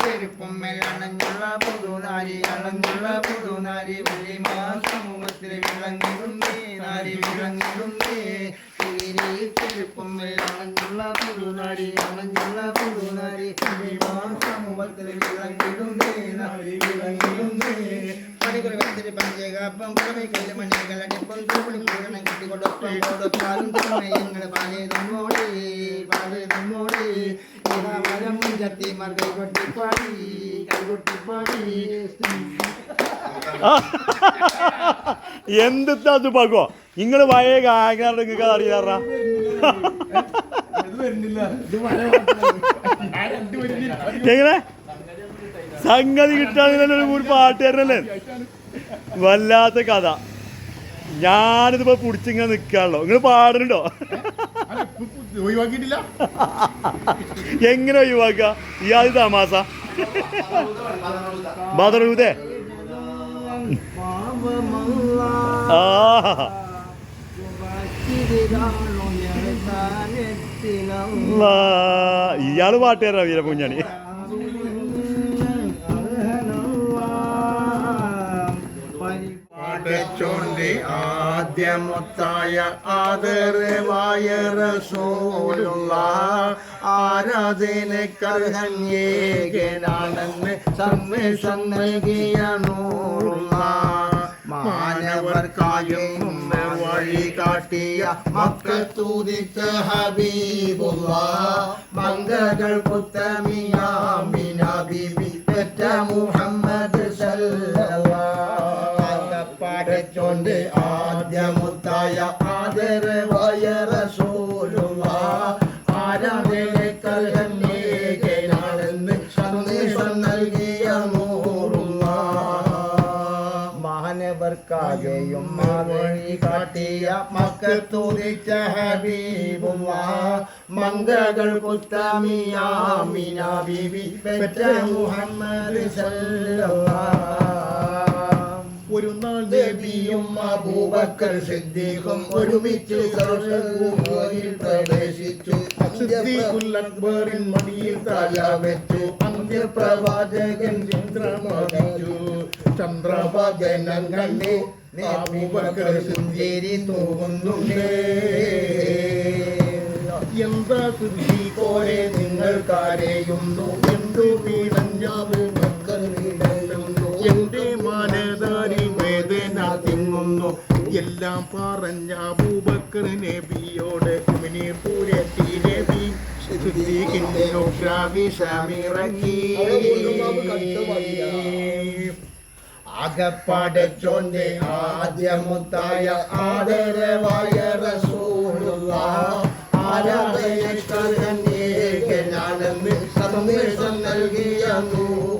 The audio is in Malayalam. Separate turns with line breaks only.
ചെരുപ്പം അണഞ്ഞുള്ള പുതുനാരി അണഞ്ഞുള്ള പുതുനാരി വെള്ളിമാ സമൂഹത്തിൽ വിളങ്ങിടുന്നേ നാരി വിളങ്ങിടുന്നേ ചെരുപ്പം അണഞ്ഞുള്ള പുതുനാരി അണഞ്ഞുള്ള പുതുനാരി വെള്ളിമാ സമൂഹത്തിൽ വിളങ്ങിടുന്നേ നാരി വിളങ്ങിടുന്നേ പണികുറവത്തിൽ പഞ്ചകാപ്പം കുറവയ്ക്കല് മണികളടിപ്പം തുറപ്പണി പൂരണം കിട്ടിക്കൊണ്ടൊപ്പം കൊടുപ്പാലും തുറമയങ്ങൾ പാലേ തന്നോടേ പാലേ തന്നോടേ
എന്തിത്താ അത് പകോ? നിങ്ങൾ പഴയ ഗായകരുടെ നിങ്ങൾക്ക് അറിയാറാ എങ്ങനെ? സംഗതി കിട്ടാൻ ഒരു പാട്ടുകാരനല്ലേ വല്ലാത്ത കഥ. ഞാനിതിപ്പോ പിടിച്ചിങ്ങനെ നിൽക്കാണല്ലോ നിങ്ങൾ പാടുന്നുണ്ടോ?
ഒഴിവാക്കിയിട്ടില്ല?
എങ്ങനെ ഒഴിവാക്ക ഇയാൾ തമാസ ബദറൂതേ ആ. ഇയാൾ പാട്ടുകാരാ വീരകുഞ്ഞാണി
പാടച്ചോണ്ട് ആദ്യമൊത്തായ ആദരവായ റസൂലുള്ള ആരാധനക്കർഹന്യേകനാണെന്ന് സന്ദേശം നൽകിയ നൂറുള്ള മാനവർക്കായും വഴി കാട്ടിയ മക്കൾ തൂതിച്ച ഹബീബുള്ള മംഗകൾ പുത്തമിയാമിന ബിബി പെറ്റ മുഹമ്മദ് പാടച്ചോണ്ട് ആദ്യമുത്തായ ആദരവായ റസൂലുള്ള ആരാധനക്കൽഹന്നേകനാണെന്ന് സന്ദേശം നൽകിയ കാട്ടിയ മക്കത്തൂതിച്ച ഹബീബുള്ള മംഗകൾ പുത്തമിയാമിന ബിബി പെറ്റ മുഹമ്മദ് സല്ലല്ലാഹ്. ഒരു നാൾ നബിയും അബൂബക്കർ സിദ്ദീഖും ഒരുമിച്ച് സർവഭൂമിയിൽ പ്രവേശിച്ചു. സിദ്ദീഖുൽ അക്ബറിൻ മടിയിൽ തല വെച്ചു. അന്ത്യപ്രവാചകൻ ചന്ദ്രമതിച്ചു ചന്ദ്രവദനം കണ്ടേ. അബൂബക്കർ സുന്ദരി തോന്നുന്നുണ്ടേ എന്താ സുദ്ദീഖോരെ നിങ്ങൾ കരയുന്നു എന്തു വീടഞ്ചാവ് തിങ്ങുന്നു എല്ലാം പറഞ്ഞ അബൂബക്കർ നബിയോട് സിദ്ദീഖിന്റെ ഷാമിറക്കി അകപ്പടച്ചോന്റെ ആദ്യമുത്തായ ആദരവായ റസൂലുള്ള ആരാധനക്കർഹനേകനാണെന്ന് സന്ദേശം നൽകിയ നൂറ്